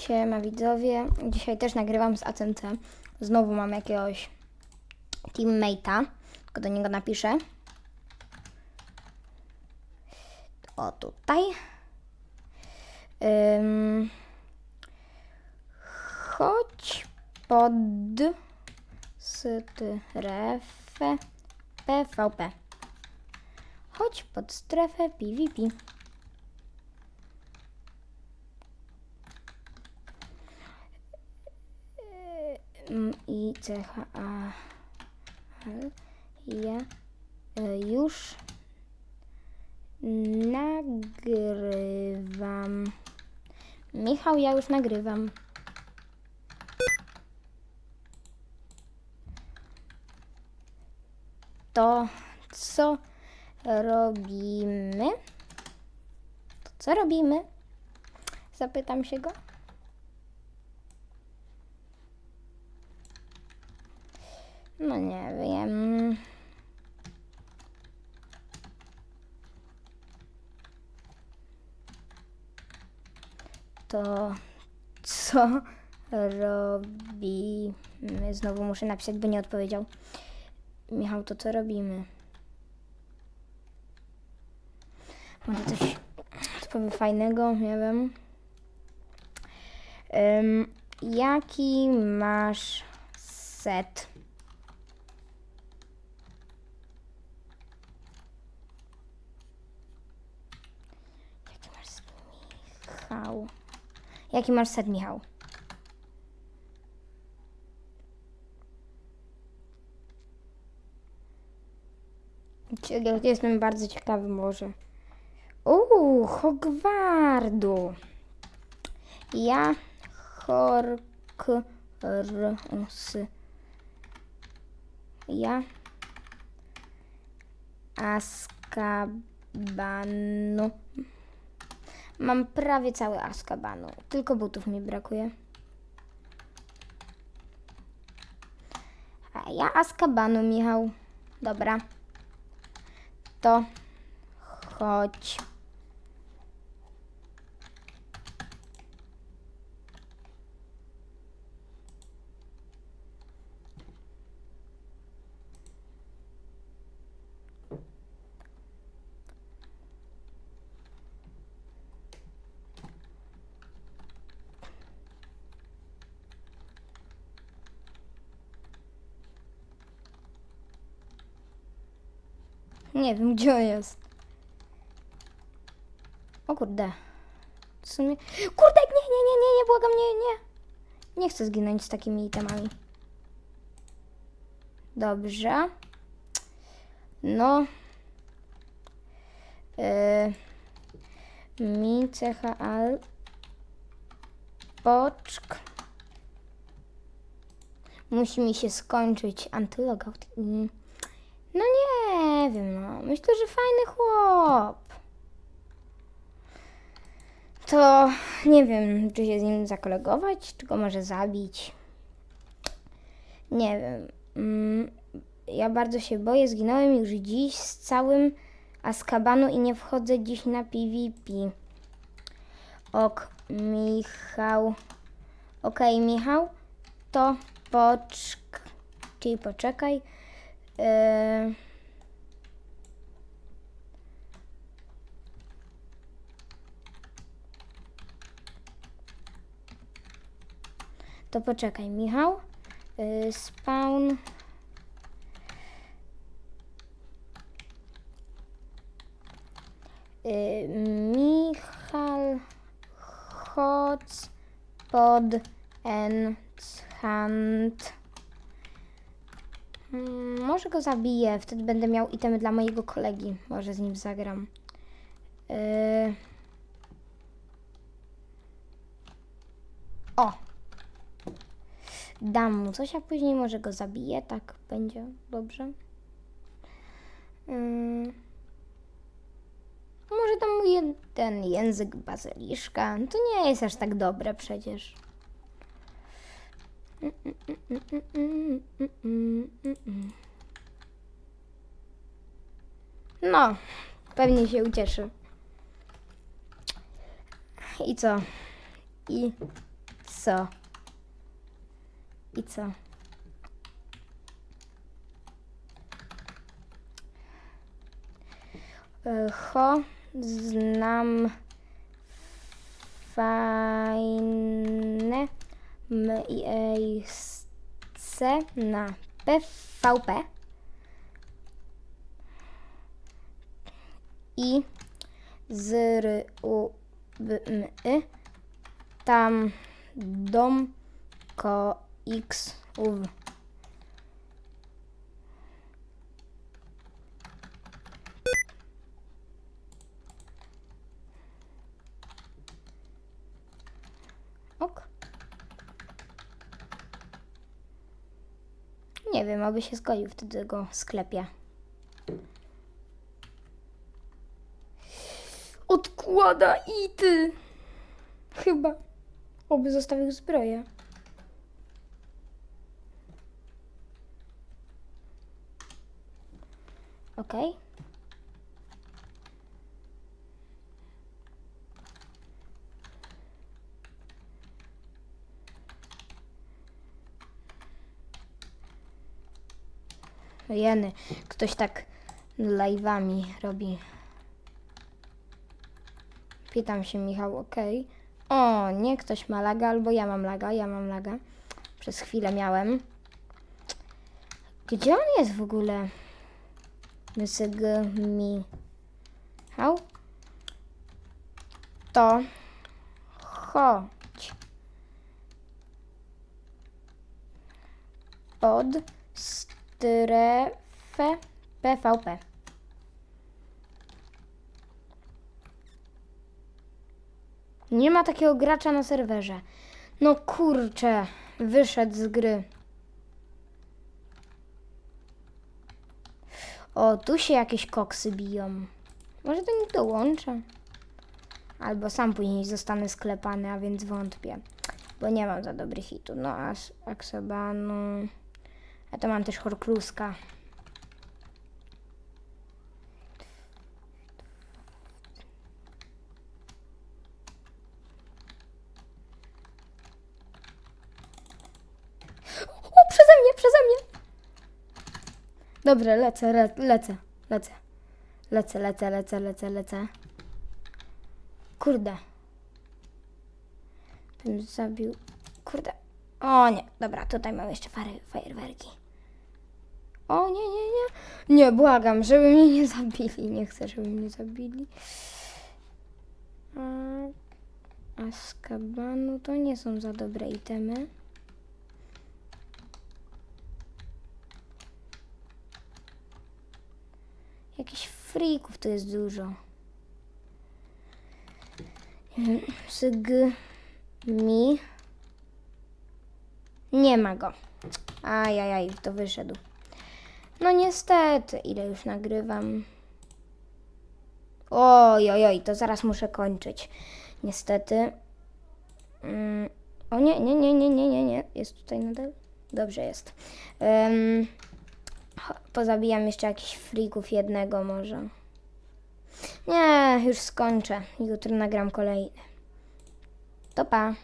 Siema widzowie, dzisiaj też nagrywam z ACMC. Znowu mam jakiegoś teammate'a, tylko do niego napiszę. O, tutaj. Ym, chodź pod strefę PvP. Chodź pod strefę PvP. I cecha a L. ja e, już nagrywam. Michał, ja już nagrywam. To co robimy? To co robimy? Zapytam się go. Nie wiem. To co robimy? Znowu muszę napisać, by nie odpowiedział. Michał, to co robimy? Może coś odpowie fajnego, nie wiem. Ym, jaki masz set? Jaki masz set, Michał? Jaki masz set, Michał? Jestem bardzo ciekawy może. Uuu, Hogwardu. Ja Horcrux. Ja Azkabanu. Mam prawie cały Azkabanu. Tylko butów mi brakuje. A ja Azkabanu, Michał. Dobra. To chodź. Nie wiem, gdzie on jest. O kurde. W sumie... Kurde, nie, nie, nie, nie, nie, błagam, nie, nie. Nie chcę zginąć z takimi itemami. Dobrze. No. Yy, mi al. Poczk. Musi mi się skończyć antylogout. No nie wiem, no. Myślę, że fajny chłop. To nie wiem, czy się z nim zakolegować, czy go może zabić. Nie wiem. Mm, Ja bardzo się boję. Zginąłem już dziś z całym Azkabanu i nie wchodzę dziś na PvP. Ok, Michał. Okej, Michał. To poczk... Czyli poczekaj. Yy... To poczekaj, Michał. Yy, spawn. Yy. Chodź pod enchant. Mm, Może go zabiję, wtedy będę miał itemy dla mojego kolegi. Może z nim zagram. Yy... O! Dam mu coś, a później może go zabiję. Tak będzie dobrze. Yy... Może dam mu jeden język bazyliszka. To nie jest aż tak dobre przecież. No, pewnie się ucieszy. I co? I co? I co? E, Ho, znam fajne miejsce na PVP i z r u b m y tam dom ko x uw. Ok. Nie wiem, aby się zgodził w tego sklepie. Odkłada i ty. Chyba. Oby zostawił zbroję. Okej. Jeny, ktoś tak live'ami robi. Pytam się, Michał, okej. O, nie, ktoś ma laga, albo ja mam laga, ja mam laga. Przez chwilę miałem. Gdzie on jest w ogóle? Mysyg Michał? To chodź. Pod strefę PVP. Nie ma takiego gracza na serwerze. No kurczę, wyszedł z gry. O, tu się jakieś koksy biją. Może do nich dołączę. Albo sam później zostanę sklepany, a więc wątpię. Bo nie mam za dobrych hitów. No, As Aksabanu. A to mam też Horkruska. O, przeze mnie, przeze mnie. Dobrze, lecę, le, lecę, lecę. Lecę, lecę, lecę, lecę, lecę. Kurde. Bym zabił. Kurde. O nie, dobra, tutaj mam jeszcze fajerwerki. O nie, nie, nie. Nie, błagam, żeby mnie nie zabili. Nie chcę, żeby mnie zabili. A z kabanu to nie są za dobre itemy. Jakichś frików tu jest dużo. Syg mi. Nie ma go. Ajajaj, to wyszedł. No niestety, ile już nagrywam. Oj, oj, oj, to zaraz muszę kończyć. Niestety. Mm, o nie, nie, nie, nie, nie, nie, nie. Jest tutaj nadal? Dobrze jest. Cho- pozabijam jeszcze jakichś frików, jednego może. Nie, już skończę. Jutro nagram kolejny. To pa.